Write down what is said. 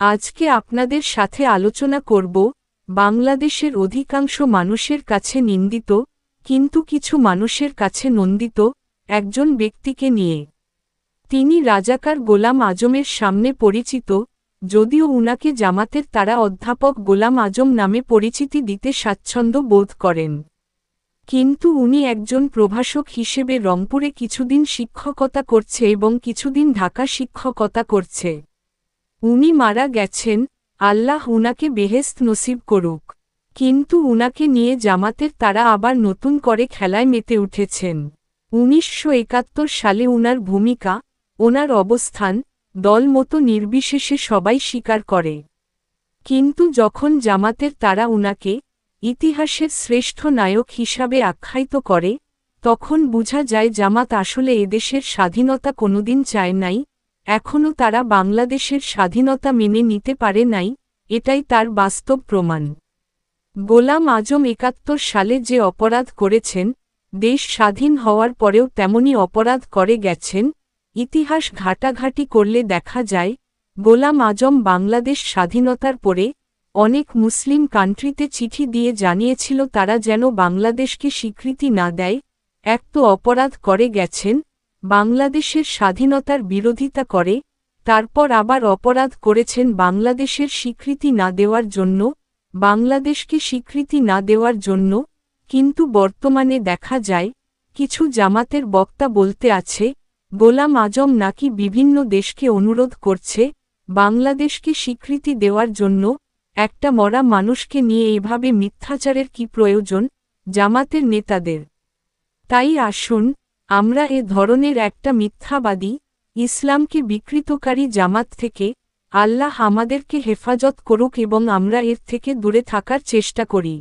আজকে আপনাদের সাথে আলোচনা করব, বাংলাদেশের অধিকাংশ মানুষের কাছে নিন্দিত, কিন্তু কিছু মানুষের কাছে নন্দিত, একজন ব্যক্তিকে নিয়ে। তিনি রাজাকার গোলাম আজমের সামনে পরিচিত, যদিও উনাকে জামাতের তারা অধ্যাপক গোলাম আজম নামে পরিচিতি দিতে স্বাচ্ছন্দ্য বোধ করেন। কিন্তু উনি একজন প্রভাষক হিসেবে রংপুরে কিছুদিন শিক্ষকতা করছে এবং কিছুদিন ঢাকা শিক্ষকতা করছে। উনি মারা গেছেন, আল্লাহ উনাকে বেহেস্ত নসিব করুক। কিন্তু উনাকে নিয়ে জামাতের তারা আবার নতুন করে খেলায় মেতে উঠেছেন। উনিশশো একাত্তর সালে উনার ভূমিকা, ওনার অবস্থান দলমতো নির্বিশেষে সবাই স্বীকার করে। কিন্তু যখন জামাতের তারা উনাকে, ইতিহাসের শ্রেষ্ঠ নায়ক হিসাবে আখ্যায়িত করে, তখন বুঝা যায় জামাত আসলে এদেশের স্বাধীনতা কোনোদিন চায় নাই এখনও তারা বাংলাদেশের স্বাধীনতা মেনে নিতে পারে নাই, এটাই তার বাস্তব প্রমাণ। গোলাম আজম একাত্তর সালে যে অপরাধ করেছেন, দেশ স্বাধীন হওয়ার পরেও তেমনি অপরাধ করে গেছেন, ইতিহাস ঘাটাঘাটি করলে দেখা যায়, গোলাম আজম বাংলাদেশ স্বাধীনতার পরে, অনেক মুসলিম কান্ট্রিতে চিঠি দিয়ে জানিয়েছিল তারা যেন বাংলাদেশকে স্বীকৃতি না দেয়, এক তো অপরাধ করে গেছেন বাংলাদেশের স্বাধীনতার বিরোধিতা করে, তারপর আবার অপরাধ করেছেন বাংলাদেশের স্বীকৃতি না দেওয়ার জন্য, বাংলাদেশকে স্বীকৃতি না দেওয়ার জন্য, কিন্তু বর্তমানে দেখা যায়, কিছু জামাতের বক্তা বলতে আছে, গোলাম আজম নাকি বিভিন্ন দেশকে অনুরোধ করছে, বাংলাদেশকে স্বীকৃতি দেওয়ার জন্য, একটা মরা মানুষকে নিয়ে এভাবে মিথ্যাচারের কি প্রয়োজন, জামাতের নেতাদের? তাই আসুন আমরা এ ধরনের একটা মিথ্যাবাদী, ইসলামকে বিকৃতকারী জামাত থেকে আল্লাহ আমাদেরকে হেফাজত করুক এবং আমরা এর থেকে দূরে থাকার চেষ্টা করি।